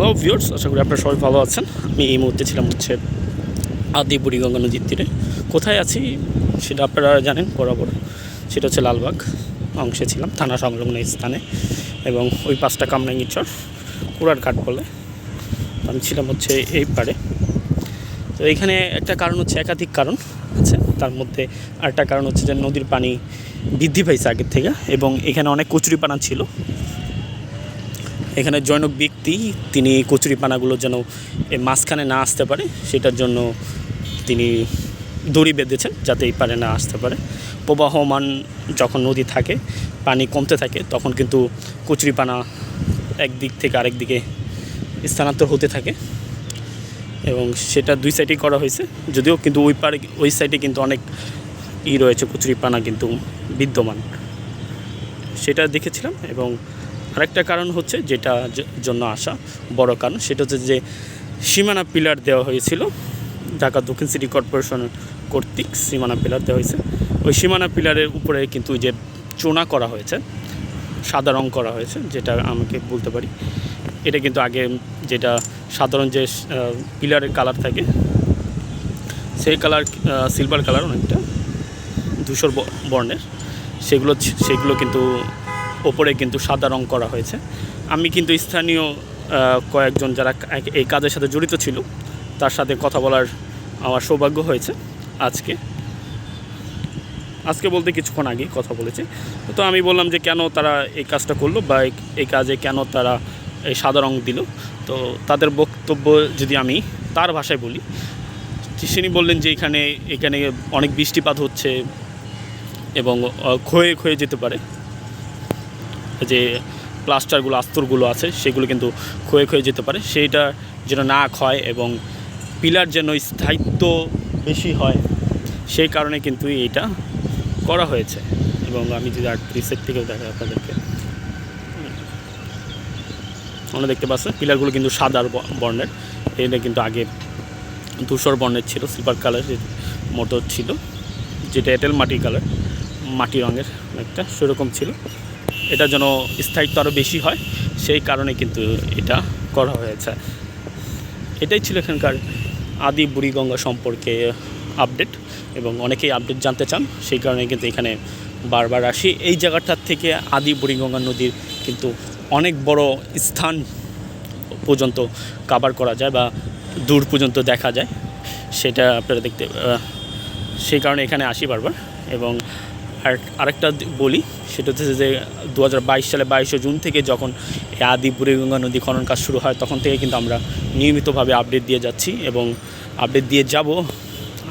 Hello viewers আশা করি আপনারা সবাই ভালো আছেন। আমি এই মুহূর্তে ছিলাম হচ্ছে আদি বুড়িগঙ্গা নদীর তীরে। কোথায় আছি সেটা আপনারা জানেন বরাবর। সেটা হচ্ছে লালবাগ, অংশে ছিলাম, থানা সংলগ্ন স্থানে। এবং ওই পাঁচটা কামরাঙ্গিচর, কুড়ার ঘাট বলে। আমি ছিলাম হচ্ছে এই পারে তো এখানে একটা কারণ হচ্ছে একাধিক কারণ আছে। তার মধ্যে আরেকটা কারণ হচ্ছে যে নদীর পানি বৃদ্ধি পাইছে আগের থেকে। এবং এখানে অনেক কচুরিপানা ছিল। এখানে জনক ব্যক্তি, তিনি কচুরিপানাগুলো যেন মাঝখানে না আসতে পারে, সেটার জন্য তিনি দড়ি বেঁধেছেন যাতে এই পারে না আসতে পারে। প্রবাহমান যখন নদী থাকে, পানি কমতে থাকে, তখন কিন্তু কচুরিপানা একদিক থেকে আরেক দিকে স্থানান্তর হতে থাকে এবং সেটা দুই সাইডেই করা হয়েছে। যদিও কিন্তু ওই পারে, ওই সাইডে কিন্তু অনেক ই রয়েছে, কচুরিপানা কিন্তু বিদ্যমান। সেটা দেখেছিলাম এবং আরেকটা কারণ হচ্ছে যেটা জন্য আসা বড় কারণ, সেটা হচ্ছে যে সীমানা পিলার দেওয়া হয়েছিল, ঢাকা দক্ষিণ সিটি কর্পোরেশন কর্তৃক সীমানা পিলার দেওয়া হয়েছে। ওই সীমানা পিলারের উপরে কিন্তু যে চোনা করা হয়েছে, সাদা রং করা হয়েছে, যেটা আমাকে বলতে পারি। এটা কিন্তু আগে যেটা সাধারণ যে পিলারের কালার থাকে, সেই কালার সিলভার কালার অনেকটা, ধূসর বর্ণের। সেগুলো সেগুলো কিন্তু ওপরে কিন্তু সাদা রং করা হয়েছে। আমি কিন্তু স্থানীয় কয়েকজন যারা এই কাজের সাথে জড়িত ছিল, তার সাথে কথা বলার আমার সৌভাগ্য হয়েছে আজকে। আজকে বলতে কিছুক্ষণ আগেই কথা বলেছি। তো আমি বললাম যে কেন তারা এই কাজটা করল বা এই- কাজে কেন তারা এই সাদা রং দিল। তো তাদের বক্তব্য যদি আমি তার ভাষায় বলি, তিনি বললেন যে এখানে এখানে অনেক বৃষ্টিপাত হচ্ছে এবং ক্ষয়ে ক্ষয়ে যেতে পারে। যে প্লাস্টারগুলো, আস্তরগুলো আছে, সেগুলো কিন্তু ক্ষয়ে ক্ষয়ে যেতে পারে। সেইটা যেন না ক্ষয় এবং পিলার যেন স্থায়িত্ব বেশি হয়, সেই কারণে কিন্তু এইটা করা হয়েছে। এবং আমি যদি আর রিসেট থেকেও দেখাই আপনাদেরকে। আমরা দেখতে পাচ্ছেন, পিলারগুলো কিন্তু সাদার বর্ণের। এটা কিন্তু আগে ধূসর বর্ণের ছিল সিলভার কালারের মোটর ছিল, যেটা এঁটেল মাটি কালার মাটি রঙের একটা, সেরকম ছিল। এটা যেন স্থায়িত্ব আরও বেশি হয়, সেই কারণে কিন্তু এটা করা হয়েছে। এটাই ছিল এখানকার আদি বুড়িগঙ্গা সম্পর্কে আপডেট এবং অনেকেই আপডেট জানতে চান, সেই কারণে কিন্তু এখানে বারবার আসি। এই জায়গাটার থেকে আদি বুড়িগঙ্গা নদীর কিন্তু অনেক বড় স্থান পর্যন্ত কাভার করা যায় বা দূর পর্যন্ত দেখা যায়, সেটা আপনারা দেখতে সেই কারণে এখানে আসি বারবার। এবং আর আরেকটা বলি সেটা হচ্ছে যে দু হাজার বাইশ সালে বাইশে জুন থেকে যখন আদি বুড়িগঙ্গা নদী খনন কাজ শুরু হয়, তখন থেকে কিন্তু আমরা নিয়মিতভাবে আপডেট দিয়ে যাচ্ছি এবং আপডেট দিয়ে যাব।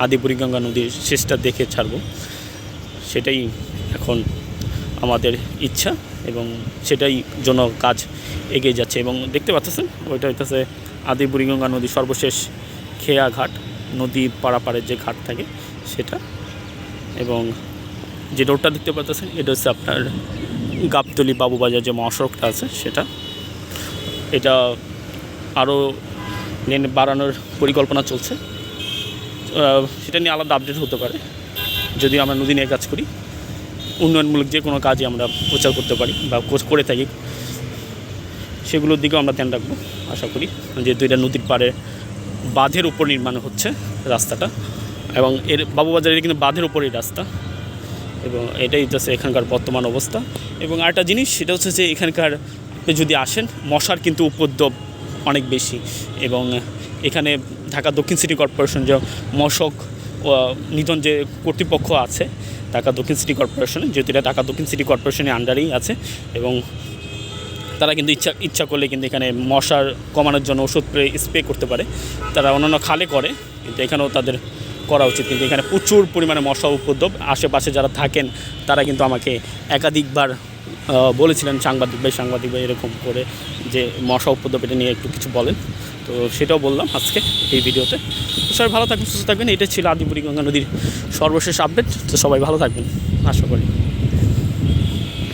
আদি বুড়িগঙ্গা নদীর শেষটা দেখে ছাড়বো। সেটাই এখন আমাদের ইচ্ছা এবং সেটাই জন্য কাজ এগিয়ে যাচ্ছে এবং দেখতে পাচ্ছেন, ওইটা হইতেছে আদি বুড়িগঙ্গা নদীর সর্বশেষ খেয়া ঘাট নদী পাড়াপাড়ের যে ঘাট থাকে সেটা এবং যে রোডটা দেখতে পাচ্ছেন, এটা হচ্ছে আপনার গাবতলি বাবুবাজার যে মহাসড়কটা আছে সেটা। এটা আরও লেন বাড়ানোর পরিকল্পনা চলছে। সেটা নিয়ে আলাদা আপডেট হতে পারে। যদি আমরা নদী নিয়ে কাজ করি, উন্নয়নমূলক যে কোনো কাজই আমরা প্রচার করতে পারি বা করে থাকি। সেগুলোর দিকেও আমরা ধ্যান রাখব, আশা করি। যে দুইটা নদীর পাড়ে বাঁধের উপর নির্মাণ হচ্ছে রাস্তাটা, এবং এর বাবুবাজারের কিন্তু বাঁধের উপরেই রাস্তা। এবং এটাই হচ্ছে এখানকার বর্তমান অবস্থা। এবং আরেকটা জিনিস, সেটা হচ্ছে যে এখানকার যদি আসেন, মশার কিন্তু উপদ্রব অনেক বেশি এবং এখানে ঢাকা দক্ষিণ সিটি কর্পোরেশন যে মশক নিধন যে কর্তৃপক্ষ আছে, ঢাকা দক্ষিণ সিটি কর্পোরেশনে, যেহেতু এটা ঢাকা দক্ষিণ সিটি কর্পোরেশনের আন্ডারেই আছে এবং তারা কিন্তু ইচ্ছা ইচ্ছা করলে কিন্তু এখানে মশার কমানোর জন্য ওষুধ স্প্রে করতে পারে। তারা অন্যান্য খালে করে, কিন্তু এখানেও তাদের করা উচিত, কিন্তু এখানে প্রচুর পরিমাণে মশা উপদ্রব। আশেপাশে যারা থাকেন, তারা কিন্তু আমাকে একাধিকবার বলেছিলেন সাংবাদিক ভাই সাংবাদিক ভাই এরকম করে যে মশা উপদ্রব এটা নিয়ে একটু কিছু বলেন। তো সেটাও বললাম আজকে এই ভিডিওতে। সবাই ভালো থাকবেন সুস্থ থাকবেন এটা ছিল আদিপুরি গঙ্গা নদীর সর্বশেষ আপডেট তো সবাই ভালো থাকবেন। আশা করি।